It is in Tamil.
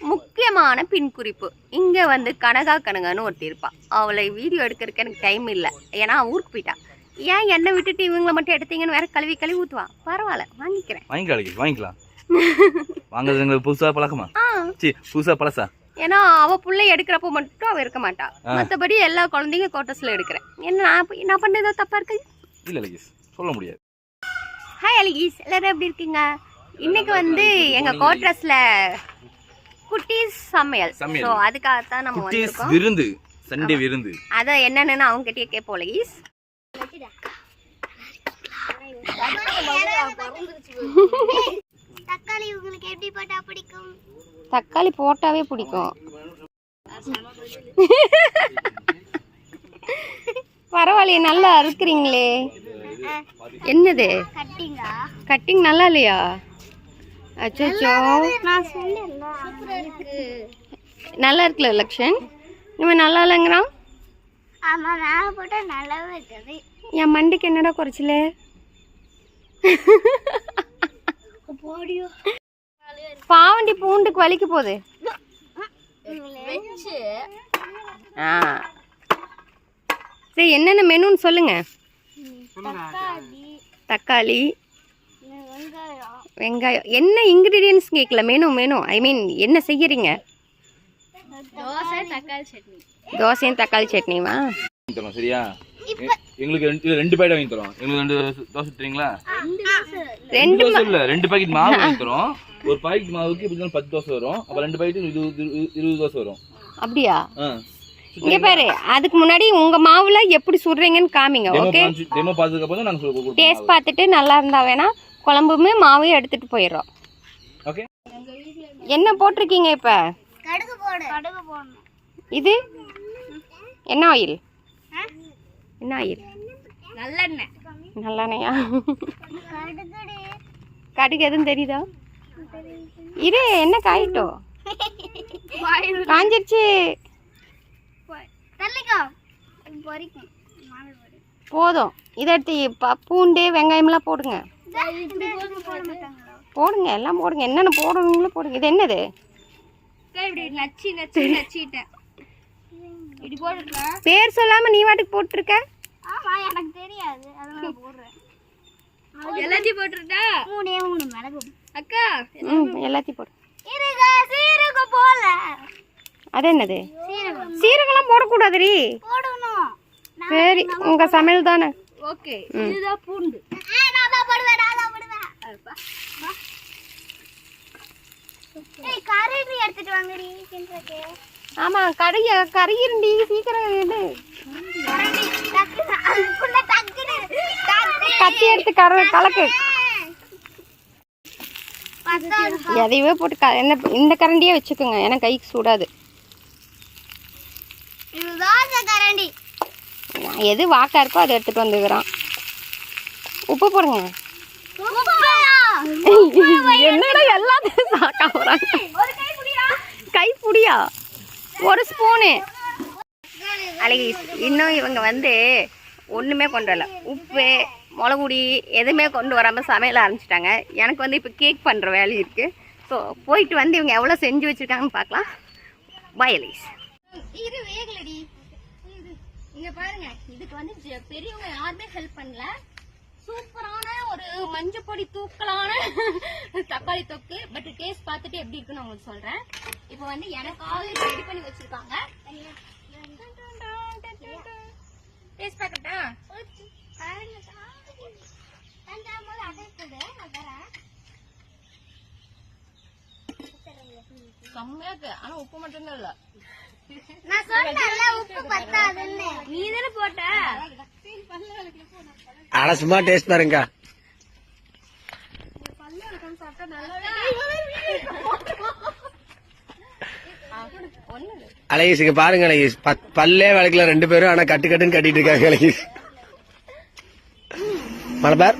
முக்கியமான பின் குறிப்பு. இங்கே வந்து கனகா கனகான்னு ஒருத்தி இருப்பா. அவளை வீடியோ எடுக்கிறதுக்கு எனக்கு டைம் இல்லை. ஏன்னா ஊருக்கு போயிட்டா. ஏன் என்னை விட்டுட்டு இவங்கள மட்டும் எடுத்தீங்கன்னு வேற கழுவி கழுவி ஊற்றுவா பரவாயில்ல வாங்கிக்கிறேன். வாங்கிக்கலாம் வாங்கிக்கலாம். வாங்குறது எங்களுக்கு புதுசா பழக்கமா? ஆ. சி புதுசா பழசா? ஏன்னா அவ புள்ளை எடுக்கிறப்போ மட்டும் அவ இருக்க மாட்டா. மற்றபடி எல்லா குழந்தைங்க கோட்டஸில் எடுக்கிறேன். என்ன நான் நான் பண்ண ஏதோ தப்பா இருக்கு? இல்ல அழகி சொல்ல முடியாது. ஹாய் அலிகீஸ் எல்லாரும் எப்படி இருக்கீங்க? இன்னைக்கு வந்து எங்க கோட்ரஸ்ல குட்டீஸ் சமையல். சமையல். ஸோ அதுக்காகத்தான் நம்ம குட்டீஸ் வந்திருக்கோம். விருந்து சண்டே விருந்து. அதான் என்னன்னு அவங்க கிட்டயே கேட்போம் அலிகீஸ் தக்காளி உங்களுக்கு எப்படி போட்டா பிடிக்கும்? தக்காளி போட்டாவே பிடிக்கும். பரவாயில்லையே நல்லா அறுக்குறீங்களே. என்னது? கட்டிங்கா? கட்டிங் நல்லா இல்லையா? அச்சோ நல்லா இருக்குல்ல லக்ஷன்? இவன் நல்லா இல்லைங்கிறான் ஆமா மேல போட்டா நல்லாவே இருக்காது. என் மண்டிக்கு என்னடா குறைச்சல? பாவண்டி பூண்டுக்கு வலிக்க போகுது. ஆ. சரி என்னென்ன மெனுன்னு சொல்லுங்க. தக்காளி. தக்காளி. வெங்காயம். என்ன இன்க்ரீடியன்ஸ் கேட்கல மெனு மெனு. ஐ மீன் என்ன செய்யறீங்க? தோசை தக்காளி சட்னி. தோசையும் தக்காளி சட்னிவா தரோம் சரியா? எங்களுக்கு ரெண்டு ரெண்டு பாக்கெட் வாங்கி தரோம். எங்களுக்கு ரெண்டு தோசை தரீங்களா ரெண்டு ரெண்டு தோசை இல்ல ரெண்டு பாக்கெட் மாவு வாங்கி தரோம். ஒரு பாக்கெட் மாவுக்கு இப்படி இருந்தாலும் பத்து தோசை வரும். அப்ப ரெண்டு பாக்கெட் இருபது தோசை வரும். அப்படியா? ஆ. இங்க பாரு அதுக்கு முன்னாடி உங்க மாவுல எப்படி சுடுறீங்கன்னு காமிங்க ஓகே டெமோ பார்த்ததுக்கு அப்புறம் தான் நாங்க சொல்ல கொடுப்போம் டேஸ்ட் பார்த்துட்டு நல்லா இருந்தா வேணா குழம்புமே மாவையும் எடுத்துட்டு போயிடுறோம். ஓகே. என்ன போட்டிருக்கீங்க இப்ப? கடுகு போடு. கடுகு போடணும். இது? என்ன ஆயில்? என்ன ஆயில்? நல்லெண்ணெய். நல்லெண்ணெயா? கடுகுடி. கடுகு எதுவும் தெரியுதா? இரு என்ன காயிட்டோ காஞ்சிருச்சு. போதும். இதை எடுத்து ப- பூண்டு வெங்காயம்லாம் போடுங்க. போடுங்க எல்லாம் போடுங்க. என்னென்ன போடுவீங்களோ போடுங்க. இது என்னது? பேர் சொல்லாம நீ வாட்டுக்கு போட்டிருக்க? ஆமா எனக்கு தெரியாது. அதனால போடுறேன். எல்லாத்தையும் போட்டுருட்டா மூணே மூணு? மிளகு. அக்கா எல்லாத்தையும் போடு. சீரகம் போல. அது என்னது? சீரகம். சீரகம்லாம் போடக்கூடாதுரி போடணும். சரி உங்க சமையல் தானே. ஓகே இதுதான் பூண்டு. ஆமா கடைய கரையிருண்டி சீக்கிரம் எடு கத்தி எடுத்து கர கலக்கு. எதையவே போட்டு க என்ன இந்த கரண்டியே வச்சுக்கோங்க ஏன்னா கைக்கு சூடாது. எது வாக்கா இருக்கோ அதை எடுத்துட்டு வந்துக்கிறான். உப்பு போடுங்க. என்னடா எல்லாத்தையும் சாக்கா போறாங்க? ஒரு கை புடியா கை புடியா? ஒரு ஸ்பூனு. அழகி இன்னும் இவங்க வந்து ஒன்றுமே கொண்டு வரல. உப்பு மிளகுடி எதுவுமே கொண்டு வராமல் சமையல் ஆரம்பிச்சிட்டாங்க. எனக்கு வந்து இப்போ கேக் பண்ணுற வேலை இருக்குது ஸோ போயிட்டு வந்து இவங்க எவ்வளோ செஞ்சு வச்சுருக்காங்கன்னு பார்க்கலாம். பாய் அலீஸ் இரு வேகலடி. இங்க பாருங்க. இதுக்கு வந்து பெரியவங்க யாருமே ஹெல்ப் பண்ணல. சூப்பரான ஒரு மஞ்சள் பொடி தூக்கலான தக்காளி தொக்கு. பட் டேஸ்ட் பார்த்துட்டு எப்படி இருக்குன்னு உங்களுக்கு சொல்றேன். இப்போ வந்து எனக்காக ரெடி பண்ணி வச்சிருக்காங்க. டேஸ்ட் பார்க்கட்டா? செம்மையா இருக்கு. ஆனா உப்பு மட்டும்தான் இல்ல. நான் சொன்னேன்ல உப்பு பத்தாதுன்னு. நீ தானே போட்ட சும்மா டேஸ்ட் பாருங்க. அழகேஷ் இங்க பாருங்க அழகேஷ் பத்- பல்லே வளர்க்கல ரெண்டு பேரும் ஆனா கட்டு கட்டுன்னு கட்டிட்டு இருக்காங்க அழகேஷ் மலபார்